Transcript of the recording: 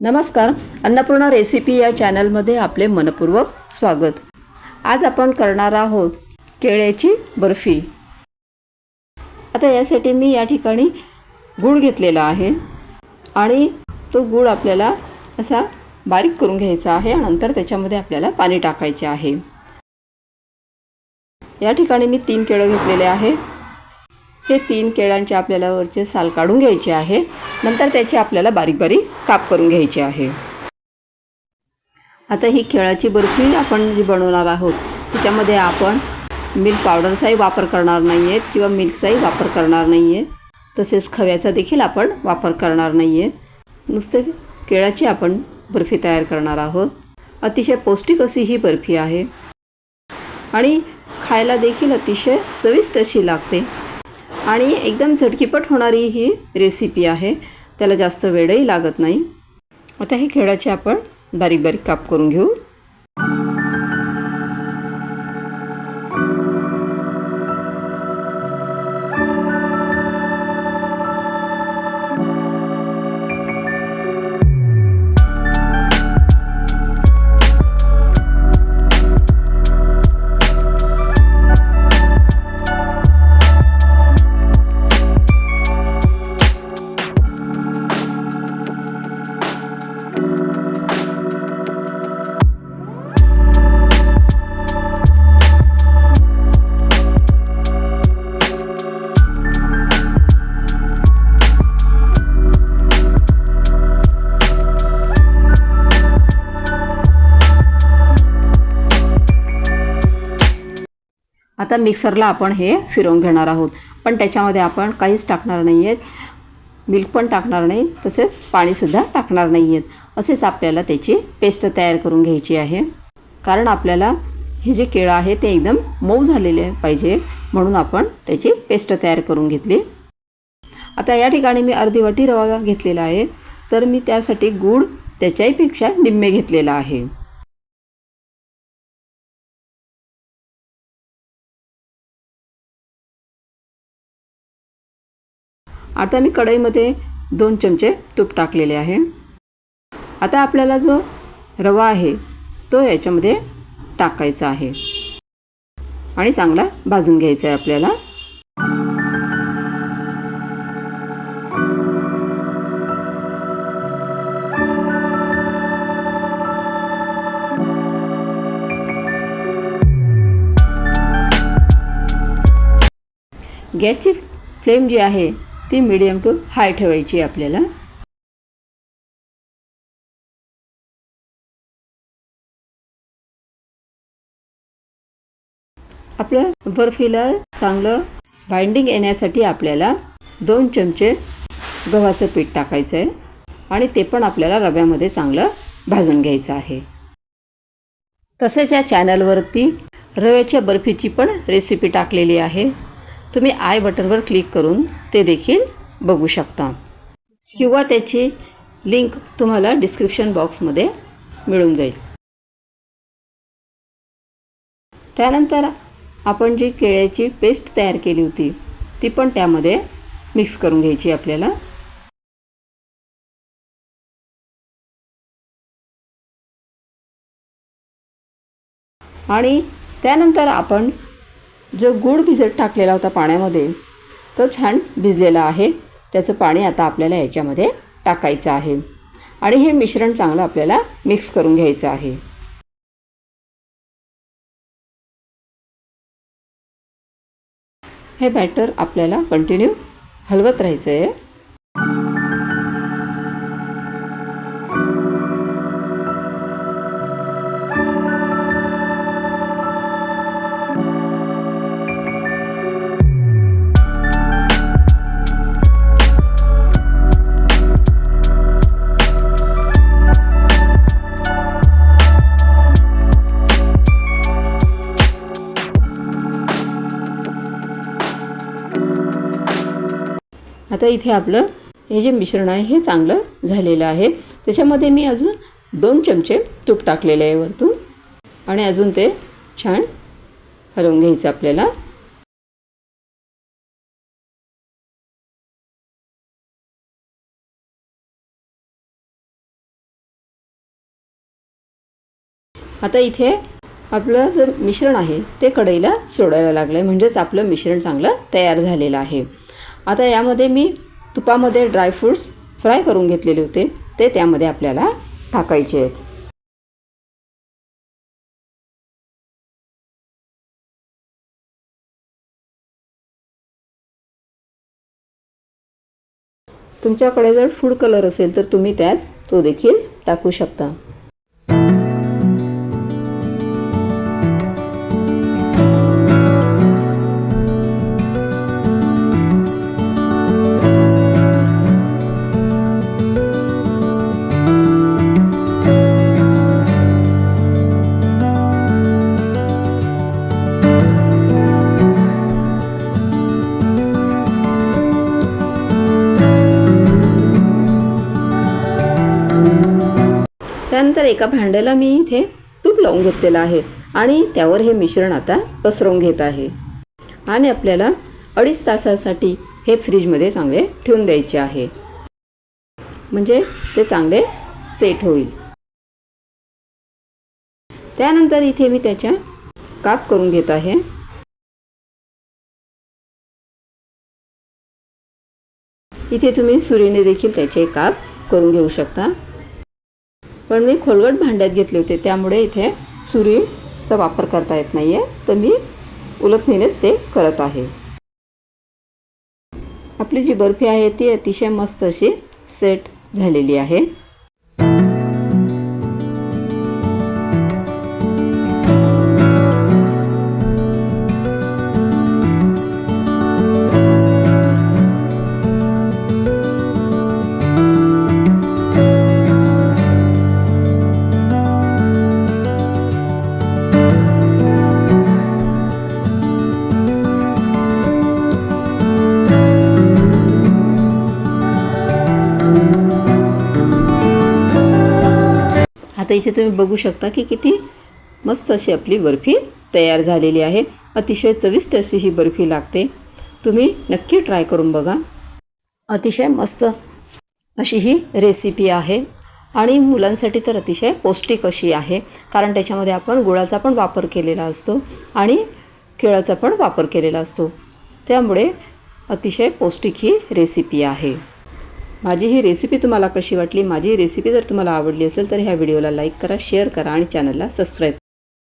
नमस्कार अन्नपूर्णा रेसिपी या चॅनलमध्ये आपले मनपूर्वक स्वागत. आज आपण करणार आहोत केळ्याची बर्फी. आता यासाठी मी या ठिकाणी गूळ घेतलेला आहे आणि तो गूळ आपल्याला असा बारीक करून घ्यायचा आहे आणि नंतर त्याच्यामध्ये आपल्याला पाणी टाकायचे आहे. या ठिकाणी मी तीन केळं घेतलेले आहे हे तीन केळ्यांचे आपल्याला वरचे साल काढून घ्यायचे आहे. नंतर त्याचे आपल्याला बारीक बारीक काप करून घ्यायचे आहे. आता ही केळाची बर्फी आपण जी बनवणार आहोत त्याच्यामध्ये आपण मिल्क पावडरचाही वापर करणार नाही आहेत किंवा मिल्कचाही वापर करणार नाही आहेत तसेच खव्याचा देखील आपण वापर करणार नाही आहेत नुसते केळाची आपण बर्फी तयार करणार आहोत. अतिशय पौष्टिक अशी ही बर्फी आहे. आणि खायला देखील अतिशय चविष्ट अशी लागते. आणि एकदम झटकीपट होणारी ही रेसिपी आहे. त्याला जास्त वेळही लागत नाही. आता हे खेळाचे आपण बारीक बारीक काप करून घेऊ. आता मिक्सरला आपण हे फिरवून घेणार आहोत. पण त्याच्यामध्ये आपण काहीच टाकणार नाही आहेत मिल्क पण टाकणार नाही. तसेच पाणीसुद्धा टाकणार नाही आहेत असेच आपल्याला त्याची पेस्ट तयार करून घ्यायची आहे. कारण आपल्याला हे जे केळं आहे ते एकदम मऊ झालेले पाहिजे. म्हणून आपण त्याची पेस्ट तयार करून घेतली. आता या ठिकाणी मी अर्धी वाटी रवा घेतलेला आहे. तर मी त्यासाठी गूळ त्याच्याहीपेक्षा निम्मे घेतलेला आहे. आता मी कढईमध्ये दोन चमचे तूप टाकलेले आहे. आता आपल्याला जो रवा आहे तो याच्यामध्ये टाकायचा आहे. आणि चांगला भाजून घ्यायचा आहे आपल्याला. गॅसची फ्लेम जी आहे ती मिडियम टू हाय ठेवायची आपल्याला. आपल्या बर्फीला चांगलं बाइंडिंग येण्यासाठी आपल्याला दोन चमचे गव्हाचं पीठ टाकायचं आहे आणि ते पण आपल्याला रव्यामध्ये चांगलं भाजून घ्यायचं आहे. तसेच या चॅनलवरती रव्याच्या बर्फीची पण रेसिपी टाकलेली आहे. तुम्ही आय बटनवर क्लिक करून ते देखील बघू शकता. किंवा त्याची लिंक तुम्हाला डिस्क्रिप्शन बॉक्समध्ये मिळून जाईल. त्यानंतर आपण जी केळ्याची पेस्ट तयार केली होती ती पण त्यामध्ये मिक्स करून घ्यायची आपल्याला. आणि त्यानंतर आपण जो गूळ भिजत टाकलेला होता पाण्यामध्ये तो छान भिजलेला आहे. त्याचं पाणी आता आपल्याला याच्यामध्ये टाकायचं आहे. आणि हे मिश्रण चांगलं आपल्याला मिक्स करून घ्यायचं आहे. हे बॅटर आपल्याला कंटिन्यू हलवत राहायचं आहे आता इथे आपलं हे जे मिश्रण आहे हे चांगलं झालेलं आहे. त्याच्यामध्ये मी अजून दोन चमचे तूप टाकलेले आहे वरतून. आणि अजून ते छान हलवून घ्यायचं आपल्याला. आता इथे आपलं जे मिश्रण आहे ते कढईला सोडायला लागलं आहे म्हणजेच आपलं मिश्रण चांगलं तयार झालेलं आहे. आता यामध्ये मी तुपामध्ये ड्रायफ्रूट्स फ्राय करून घेतलेले होते. ते त्यामध्ये आपल्याला टाकायचे आहेत. तुमच्याकडे जर फूड कलर असेल तर तुम्ही त्यात तो देखील टाकू शकता. त्यानंतर एका भांड्याला मी इथे तूप लावून घेतलेलं आहे आणि त्यावर हे मिश्रण आता पसरवून घेत आहे. आणि आपल्याला अडीच तासासाठी हे फ्रीजमध्ये चांगले ठेवून द्यायचे आहे. म्हणजे ते चांगले सेट होईल. त्यानंतर इथे मी त्याच्या काप करून घेत आहे. इथे तुम्ही सुरीने देखील त्याचे काप करून घेऊ शकता. पण मी खोलगट भांड्यात घेतले होते. त्यामुळे इथे सुरीचा वापर करता येत नाही आहे तर मी उलथणीनेच ते करत आहे. आपली जी बर्फी आहे ती अतिशय मस्त अशी सेट झालेली आहे. आता इथे तुम्ही बघू शकता की किती मस्त अशी आपली बर्फी तयार झालेली आहे. अतिशय चविष्ट अशी ही बर्फी लागते. तुम्ही नक्की ट्राय करून बघा. अतिशय मस्त अशी ही रेसिपी आहे. आणि मुलांसाठी तर अतिशय पौष्टिक अशी आहे. कारण त्याच्यामध्ये आपण गुळाचा पण वापर केलेला असतो आणि केळाचा पण वापर केलेला असतो. त्यामुळे अतिशय पौष्टिक ही रेसिपी आहे. माझी ही रेसिपी तुम्हाला कशी वाटली? माझी ही रेसिपी जर तुम्हाला आवडली असेल तर ह्या व्हिडिओला लाईक करा शेअर करा आणि चॅनलला सबस्क्राईब